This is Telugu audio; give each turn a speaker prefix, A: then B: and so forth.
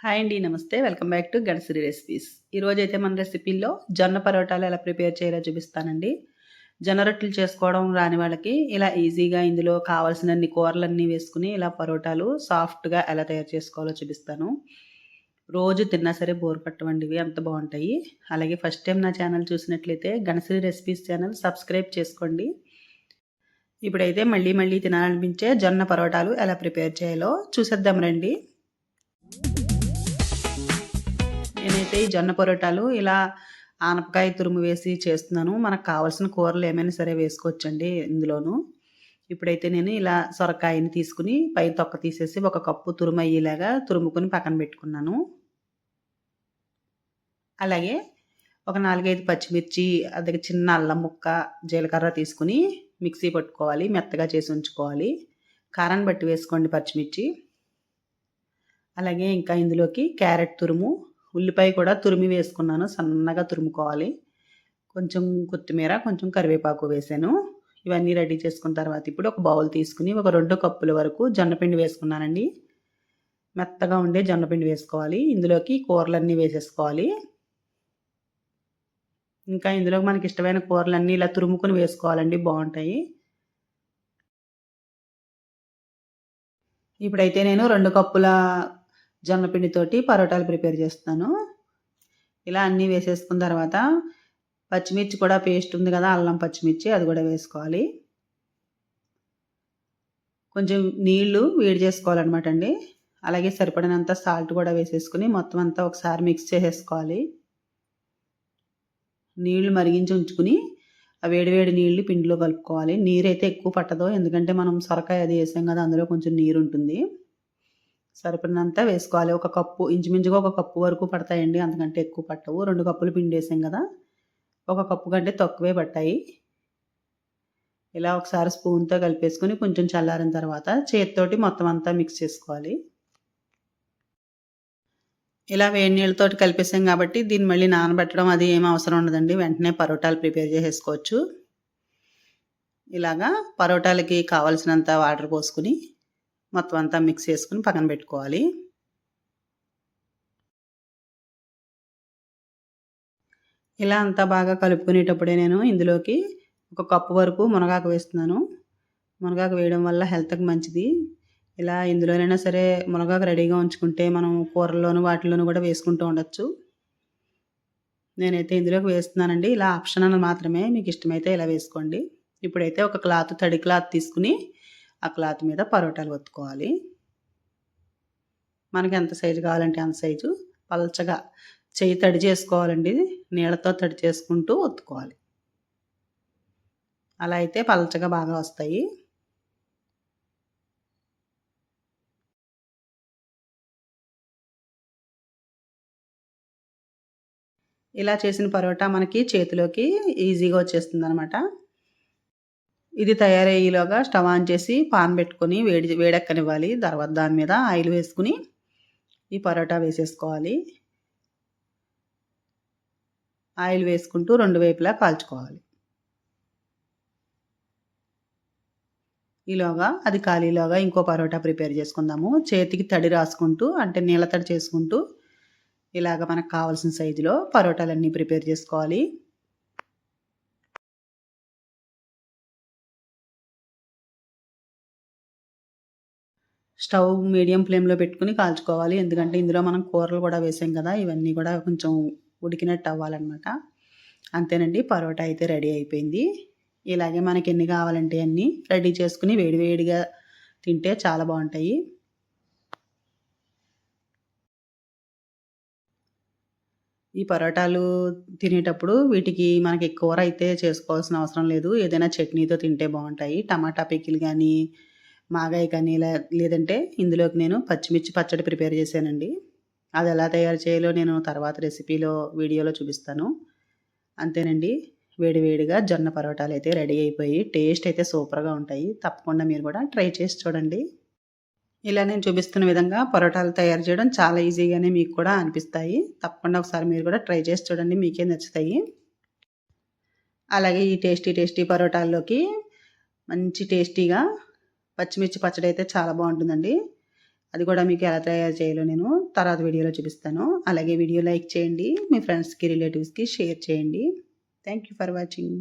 A: హాయ్ అండి నమస్తే. Welcome back to Gadasiri recipes. ఈరోజు అయితే మన రెసిపీల్లో జొన్న పరోటాలు ఎలా ప్రిపేర్ చేయాలో చూపిస్తానండి. జొన్న రొట్టెలు చేసుకోవడం రాని వాళ్ళకి ఇలా ఈజీగా ఇందులో కావాల్సినన్ని కూరలన్నీ వేసుకుని ఇలా పరోటాలు సాఫ్ట్గా ఎలా తయారు చేసుకోవాలో చూపిస్తాను. రోజు తిన్నా సరే బోర్ పట్టవండి ఇవి అంత బాగుంటాయి. అలాగే ఫస్ట్ టైం నా ఛానల్ చూసినట్లయితే గణశ్రీ రెసిపీస్ ఛానల్ సబ్స్క్రైబ్ చేసుకోండి. ఇప్పుడైతే మళ్ళీ మళ్ళీ తినాలనిపించే జొన్న పరోటాలు ఎలా ప్రిపేర్ చేయాలో చూసేద్దాం రండి. నేనైతే ఈ జొన్న పొరోటాలు ఇలా ఆనపకాయ తురుము వేసి చేస్తున్నాను. మనకు కావాల్సిన కూరలు ఏమైనా సరే వేసుకోవచ్చండి ఇందులోను. ఇప్పుడైతే నేను ఇలా సొరకాయని తీసుకుని పై తొక్క తీసేసి ఒక కప్పు తురుము అయ్యేలాగా తురుముకొని పక్కన పెట్టుకున్నాను. అలాగే ఒక నాలుగైదు పచ్చిమిర్చి అదే చిన్న అల్లం ముక్క జీలకర్ర తీసుకుని మిక్సీ పట్టుకోవాలి మెత్తగా చేసి ఉంచుకోవాలి. కారాన్ని బట్టి వేసుకోండి పచ్చిమిర్చి. అలాగే ఇంకా ఇందులోకి క్యారెట్ తురుము ఉల్లిపాయ కూడా తురిమి వేసుకున్నాను సన్నగా తురుముకోవాలి. కొంచెం కొత్తిమీర కొంచెం కరివేపాకు వేసాను. ఇవన్నీ రెడీ చేసుకున్న తర్వాత ఇప్పుడు ఒక బౌల్ తీసుకుని ఒక రెండు కప్పుల వరకు జొన్నపిండి వేసుకున్నానండి. మెత్తగా ఉండే జొన్నపిండి వేసుకోవాలి. ఇందులోకి కూరలన్నీ వేసేసుకోవాలి. ఇంకా ఇందులో మనకి ఇష్టమైన కూరలన్నీ ఇలా తురుముకొని వేసుకోవాలండి. బాగుంటాయి. ఇప్పుడైతే నేను రెండు కప్పుల జొన్నపిండితోటి పరోటాలు ప్రిపేర్ చేస్తాను ఇలా అన్నీ వేసేసుకున్న తర్వాత పచ్చిమిర్చి కూడా పేస్ట్ ఉంది కదా అల్లం పచ్చిమిర్చి అది కూడా వేసుకోవాలి. కొంచెం నీళ్ళు వేడి చేసుకోవాలన్నమాట అండి. అలాగే సరిపడినంత సాల్ట్ కూడా వేసేసుకుని మొత్తం అంతా ఒకసారి మిక్స్ చేసేసుకోవాలి. నీళ్ళు మరిగించి ఉంచుకుని ఆ వేడివేడి నీళ్ళు పిండిలో కలుపుకోవాలి. నీరు అయితే ఎక్కువ పట్టదు ఎందుకంటే మనం సొరకాయ అది వేసాం కదా అందులో కొంచెం నీరు ఉంటుంది సరిపడినంత వేసుకోవాలి. ఒక కప్పు ఇంచుమించుగా ఒక కప్పు వరకు పడతాయండి. అంతకంటే ఎక్కువ పట్టవు. రెండు కప్పులు పిండి వేసాం కదా. ఒక కప్పు కంటే తక్కువే పట్టాయి. ఇలా ఒకసారి స్పూన్తో కలిపేసుకొని కొంచెం చల్లారిన తర్వాత చేతితోటి మొత్తం అంతా మిక్స్ చేసుకోవాలి. ఇలా వేడి నీళ్ళతో కలిపేసాం కాబట్టి దీన్ని మళ్ళీ నానబెట్టడం అది ఏం అవసరం ఉండదండి. వెంటనే పరోటాలు ప్రిపేర్ చేసేసుకోవచ్చు. ఇలాగా పరోటాలకి కావలసినంత వాటర్ పోసుకుని మొత్తం అంతా మిక్స్ చేసుకుని పక్కన పెట్టుకోవాలి. ఇలా అంతా బాగా కలుపుకునేటప్పుడే నేను ఇందులోకి ఒక కప్పు వరకు మునగాకు వేస్తున్నాను. మునగాకు వేయడం వల్ల హెల్త్కి మంచిది. ఇలా ఇందులోనైనా సరే మునగాకు రెడీగా ఉంచుకుంటే మనం కూరల్లోనూ వాటిలోనూ కూడా వేసుకుంటూ ఉండొచ్చు. నేనైతే ఇందులోకి వేస్తున్నానండి. ఇలా ఆప్షనల్ మాత్రమే మీకు ఇష్టమైతే ఇలా వేసుకోండి. ఇప్పుడైతే ఒక క్లాత్ తడి క్లాత్ తీసుకుని ఆ క్లాత్ మీద పరోటాలు ఒత్తుకోవాలి. మనకి ఎంత సైజు కావాలంటే అంత సైజు పలచగా చేయి తడి చేసుకోవాలండి. నీళ్ళతో తడి చేసుకుంటూ ఒత్తుకోవాలి. అలా అయితే పలచగా బాగా వస్తాయి. ఇలా చేసిన పరోటా మనకి చేతిలోకి ఈజీగా వచ్చేస్తుంది అనమాట ఇది తయారయ్యేలోగా స్టవ్ ఆన్ చేసి పాన్ పెట్టుకొని వేడి వేడెక్కనివ్వాలి. తర్వాత దాని మీద ఆయిల్ వేసుకుని ఈ పరోటా వేసేసుకోవాలి. ఆయిల్ వేసుకుంటూ రెండు వైపులా కాల్చుకోవాలి. ఈలోగా అది ఖాళీలోగా ఇంకో పరోటా ప్రిపేర్ చేసుకుందాము. చేతికి తడి రాసుకుంటూ అంటే నీళ్ళ తడి చేసుకుంటూ ఇలాగ మనకు కావాల్సిన సైజులో పరోటాలన్నీ ప్రిపేర్ చేసుకోవాలి. స్టవ్ మీడియం ఫ్లేమ్లో పెట్టుకుని కాల్చుకోవాలి. ఎందుకంటే ఇందులో మనం కూరలు కూడా వేసాం కదా ఇవన్నీ కూడా కొంచెం ఉడికినట్టు అవ్వాలన్నమాట. అంతేనండి పరోటా అయితే రెడీ అయిపోయింది. ఇలాగే మనకి ఎన్ని కావాలంటే అన్నీ రెడీ చేసుకుని వేడివేడిగా తింటే చాలా బాగుంటాయి. ఈ పరోటాలు తినేటప్పుడు వీటికి మనకి కూర అయితే చేసుకోవాల్సిన అవసరం లేదు. ఏదైనా చట్నీతో తింటే బాగుంటాయి. టమాటా పికిల్ కానీ మాగాయ కానీ లేదంటే ఇందులోకి నేను పచ్చిమిర్చి పచ్చడి ప్రిపేర్ చేశానండి. అది ఎలా తయారు చేయాలో నేను తర్వాత రెసిపీలో వీడియోలో చూపిస్తాను. అంతేనండి. వేడివేడిగా జొన్న పరోటాలు అయితే రెడీ అయిపోయి టేస్ట్ అయితే సూపర్గా ఉంటాయి. తప్పకుండా మీరు కూడా ట్రై చేసి చూడండి. ఇలా నేను చూపిస్తున్న విధంగా పరోటాలు తయారు చేయడం చాలా ఈజీగానే మీకు కూడా అనిపిస్తాయి. తప్పకుండా ఒకసారి మీరు కూడా ట్రై చేసి చూడండి మీకే నచ్చుతాయి. అలాగే ఈ టేస్టీ టేస్టీ పరోటాల్లోకి మంచి టేస్టీగా పచ్చిమిర్చి పచ్చడి అయితే చాలా బాగుంటుందండి. అది కూడా మీకు ఎలా తయారు చేయాలో నేను తర్వాత వీడియోలో చూపిస్తాను. అలాగే వీడియో లైక్ చేయండి మీ ఫ్రెండ్స్కి రిలేటివ్స్కి షేర్ చేయండి. Thank you for watching.